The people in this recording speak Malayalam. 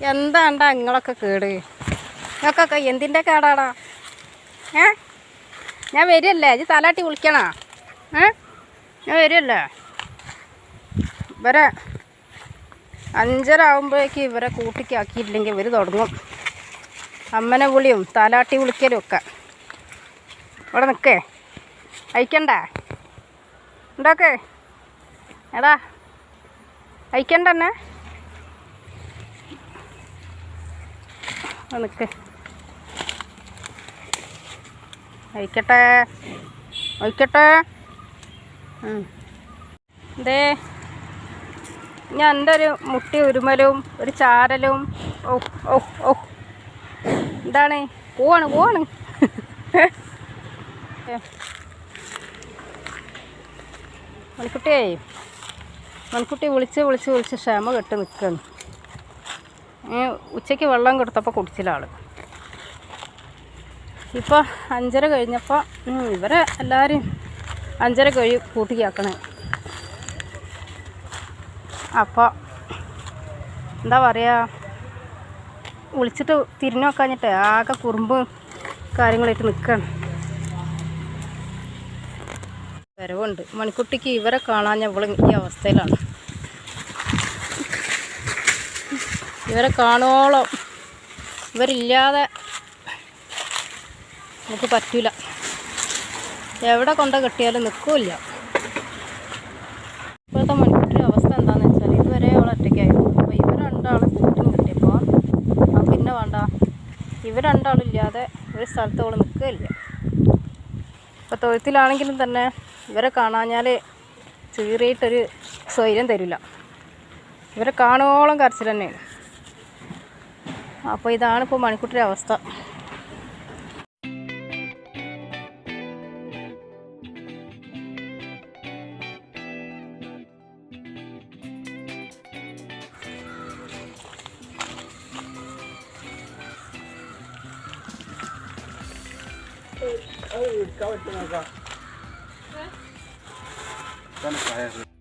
എന്താണ്ടാ നിങ്ങളൊക്കെ കേട്? നിങ്ങൾക്കൊക്കെ എന്തിന്റെ കേടാടാ? ഏ? ഞാൻ വരുമല്ലേ ഇത് തലാട്ടി വിളിക്കണോ? ഏ? ഞാൻ വരുമല്ലേ ഇവരെ അഞ്ചര ആകുമ്പോഴേക്ക് ഇവരെ കൂട്ടിക്ക് ആക്കിയില്ലെങ്കിൽ ഇവർ തുടങ്ങും. അമ്മനെ വിളിയും തലാട്ടി വിളിക്കലും ഒക്കെ. ഇവിടെ നിൽക്കേ. അയക്കണ്ടേ? ഉണ്ടാക്കേ എടാ അയക്കണ്ട നിൽക്ക് അയക്കട്ടെ അയക്കട്ടെ ഇതേ ഞാൻ എന്റെ ഒരു മുട്ടി ഉരുമലും ഒരു ചാരലും ഓ ഓ ഓ എന്താണ്? പോവാണ് പോവാണ്. മൺകുട്ടിയേ മൺകുട്ടി വിളിച്ച് വിളിച്ച് വിളിച്ച് ക്ഷമ കെട്ട് നിൽക്കുകയാണ് ഉച്ചയ്ക്ക് വെള്ളം കൊടുത്തപ്പോൾ കുടിച്ചില്ല ആൾ. ഇപ്പോൾ അഞ്ചര കഴിഞ്ഞപ്പോൾ ഇവരെ എല്ലാവരും അഞ്ചര കഴി കൂട്ടിക്കാക്കണേ അപ്പോൾ എന്താ പറയുക വിളിച്ചിട്ട് തിരിഞ്ഞു നോക്കാഞ്ഞിട്ട് ആകെ കുറുമ്പ് കാര്യങ്ങളായിട്ട് നിൽക്കണം വരവുണ്ട്. മണിക്കുട്ടിക്ക് ഇവരെ കാണാൻ ഇവൾ ഈ അവസ്ഥയിലാണ്. ഇവരെ കാണോളം. ഇവരില്ലാതെ നമുക്ക് പറ്റില്ല എവിടെ കൊണ്ട കെട്ടിയാലും നിൽക്കില്ല ഇപ്പോഴത്തെ മണിക്കൂട്ടിന്റെ അവസ്ഥ എന്താണെന്ന് വെച്ചാൽ ഇതുവരെ അവൾ ഒറ്റയ്ക്കായിരുന്നു. അപ്പോൾ ഇവർ രണ്ടാളും കൂട്ടിന് കിട്ടിയപ്പോൾ ആ പിന്നെ വേണ്ട. ഇവർ രണ്ടാളില്ലാതെ ഒരു സ്ഥലത്ത് അവൾ നിൽക്കുകയില്ല. ഇപ്പോൾ തൊഴുത്തിലാണെങ്കിലും തന്നെ ഇവരെ കാണാഞ്ഞാൽ ചീറിയിട്ടൊരു സ്വൈര്യം തരില്ല. ഇവരെ കാണുവോളം കരച്ചിൽ തന്നെയാണ്. അപ്പോൾ ഇതാണ് ഇപ്പോൾ മണിക്കുട്ടിയുടെ അവസ്ഥ. Dann ist